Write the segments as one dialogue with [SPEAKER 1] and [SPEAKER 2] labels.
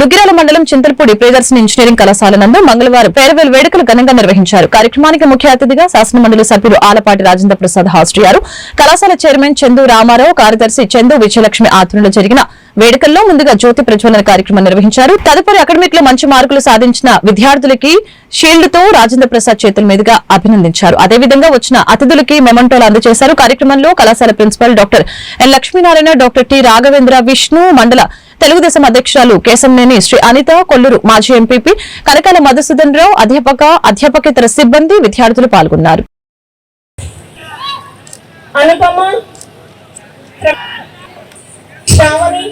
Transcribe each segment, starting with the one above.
[SPEAKER 1] దుగ్గిరాల మండలం చింతలపూడి ప్రియదర్శిని ఇంజనీరింగ్ కళాశాల నందు మంగళవారం ఫేర్వెల్ వేడుకలు ఘనంగా నిర్వహించారు. కార్యక్రమానికి ముఖ్య అతిథిగా శాసనమండలి సభ్యులు ఆలపాటి రాజేంద్ర ప్రసాద్ హాజరయ్యారు కళాశాల చైర్మన్ చందు రామారావు కార్యదర్శి చందు విజయలక్ష్మి ఆధ్వర్యంలో జరిగిన వేడుకల్లో ముందుగా జ్యోతి ప్రజ్వలన కార్యక్రమం నిర్వహించారు. తదుపరి అకాడమిక్లో మంచి మార్కులు సాధించిన విద్యార్థులకి షీల్డ్తో రాజేంద్ర ప్రసాద్ చేతుల మీదుగా అభినందించారు. అదేవిధంగా వచ్చిన అతిథులకి మెమంటోలు అందజేశారు. కార్యక్రమంలో కళాశాల principal doctor N Lakshminarayana doctor T Raghavendra Vishnu మండల తెలుగుదేశం అధ్యక్షురాలు కేశంనేని శ్రీ అనిత కొల్లూరు మాజీ ఎంపీపీ కనకాల మధుసూదన్ రావు అధ్యాపక అధ్యాపకేతర సిబ్బంది విద్యార్థులు పాల్గొన్నారు.
[SPEAKER 2] Sravani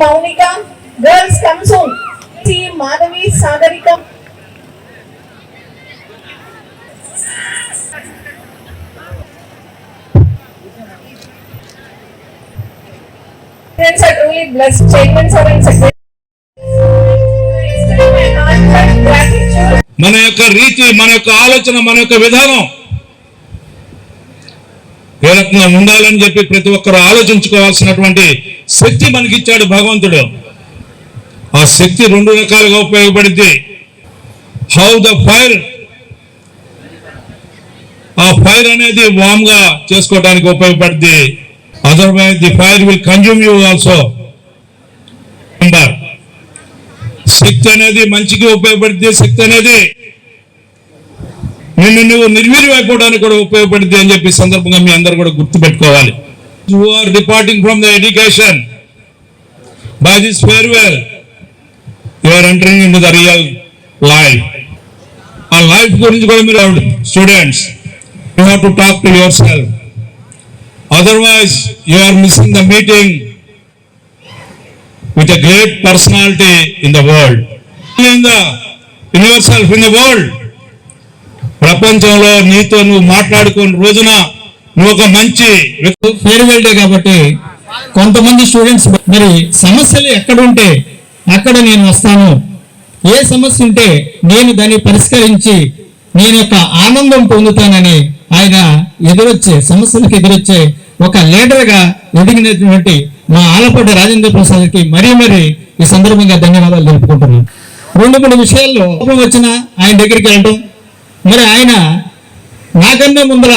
[SPEAKER 2] Mounika girls Madhavi Sagarika Parents are truly blessed. Chairman sir and secretary.
[SPEAKER 3] మన యొక్క రీతి మన యొక్క ఆలోచన మన యొక్క విధానం. ఏ రకంగా ఉండాలని చెప్పి ప్రతి ఒక్కరు ఆలోచించుకోవాల్సినటువంటి శక్తి మనకిచ్చాడు భగవంతుడు. ఆ శక్తి రెండు రకాలుగా ఉపయోగపడింది. హౌ ద ఫైర్ ఆ ఫైర్ అనేది వామ్గా చేసుకోవడానికి Otherwise the fire fire will you also. Also శక్తి అనేది మంచికి ఉపయోగపడితే శక్తి అనేది నిన్ను నువ్వు నిర్వీర్యపోవడానికి కూడా ఉపయోగపడింది అని చెప్పి సందర్భంగా మీ అందరు కూడా గుర్తు పెట్టుకోవాలి you are departing from the education by this farewell you are entering in the real life ఆ లైఫ్ గురించి కూడా మీరు students you have to talk to yourself otherwise you are missing the meeting with a great personality in the world. In the in yourself in the world. ప్రపంచంలో నీతో నువ్వు మాట్లాడుకున్న రోజున నువ్వు ఒక మంచి
[SPEAKER 4] ఫేర్వెల్ డే కాబట్టి కొంతమంది స్టూడెంట్స్ మరి సమస్యలు ఎక్కడ ఉంటే అక్కడ నేను వస్తాను ఏ సమస్య ఉంటే నేను దాన్ని పరిష్కరించి నేను యొక్క ఆనందం పొందుతానని ఆయన ఎదురొచ్చే సమస్యలకు ఎదురొచ్చే ఒక లీడర్గా ఎదిగినటువంటి మా ఆలపాటి రాజేంద్ర ప్రసాద్కి మరీ మరీ ఈ సందర్భంగా ధన్యవాదాలు తెలుపుకుంటున్నాను. రెండు మూడు విషయాల్లో కోపం వచ్చిన ఆయన దగ్గరికి వెళ్ళటం. మరి ఆయన నాకన్నా ముందర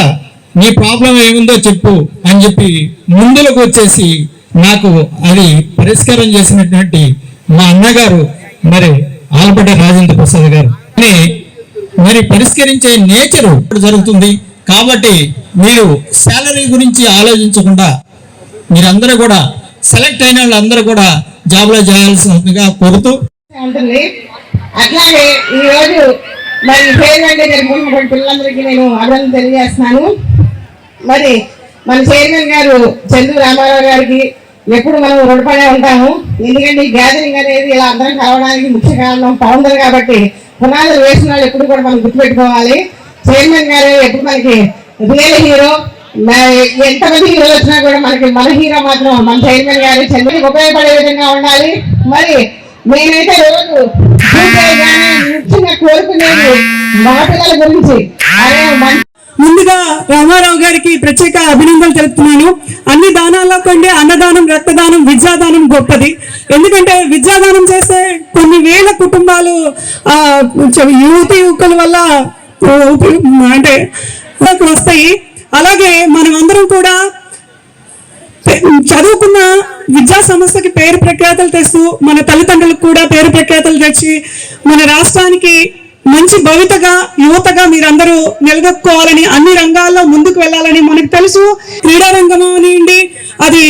[SPEAKER 4] నీ ప్రాబ్లం ఏముందో చెప్పు అని చెప్పి ముందులకు వచ్చేసి నాకు అది పరిష్కారం చేసినటువంటి మా అన్నగారు మరి ఆలపడ్డ రాజేంద్ర ప్రసాద్ గారు. మరి పరిష్కరించే నేచరు జరుగుతుంది. కాబట్టి మీరు శాలరీ గురించి ఆలోచించకుండా మీరందరూ కూడా సెలెక్ట్ అయిన వాళ్ళందరూ కూడా జాబ్లో చేయాల్సిందిగా కోరుతూ
[SPEAKER 2] ఉంటుంది అట్లాగే ఈ రోజు మరి చైర్మన్ డే జరుపుకున్నటువంటి పిల్లలందరికీ నేను అభినందన తెలియజేస్తున్నాను. మరి మన చైర్మన్ గారు చందు రామారావు గారికి ఎప్పుడు మనం రుణపడే ఉంటాము. ఎందుకంటే ఈ గ్యాదరింగ్ అనేది ఇలా అందరం కలవడానికి ముఖ్య కారణం ఫౌండర్ కాబట్టి పునాదులు వేసిన వాళ్ళు ఎప్పుడు కూడా మనం గుర్తుపెట్టుకోవాలి. చైర్మన్ గారు ఎప్పుడు మనకి రియల్ హీరో? ఎంతమంది హీరోలు వచ్చినా కూడా మనకి మన హీరో మాత్రం మన చైర్మన్ గారు చంద్రుడికి ఉపయోగపడే విధంగా ఉండాలి. మరి నేనైతే రోజు పూజ ముఖ్యంగా కోరుకునేది మా పిల్లల గురించి. అదే
[SPEAKER 5] ముందుగా రామారావు గారికి ప్రత్యేక అభినందనలు తెలుపుతున్నాను. అన్ని దానాల్లో కంటే అన్నదానం రక్తదానం విద్యాదానం గొప్పది. ఎందుకంటే విద్యాదానం చేస్తే కొన్ని వేల కుటుంబాలు ఆ యువతి యువకుల వల్ల అంటే వస్తాయి. అలాగే మనమందరం కూడా చదువుకున్న విద్యా సంస్థకి పేరు ప్రఖ్యాతలు తెస్తూ మన తల్లిదండ్రులకు కూడా పేరు ప్రఖ్యాతలు తెచ్చి మన రాష్ట్రానికి మంచి భవితగా యువతగా మీరందరూ నిలదొక్కోవాలని అన్ని రంగాల్లో ముందుకు వెళ్ళాలని మనకు తెలుసు. క్రీడా రంగం అనివ్వండి అది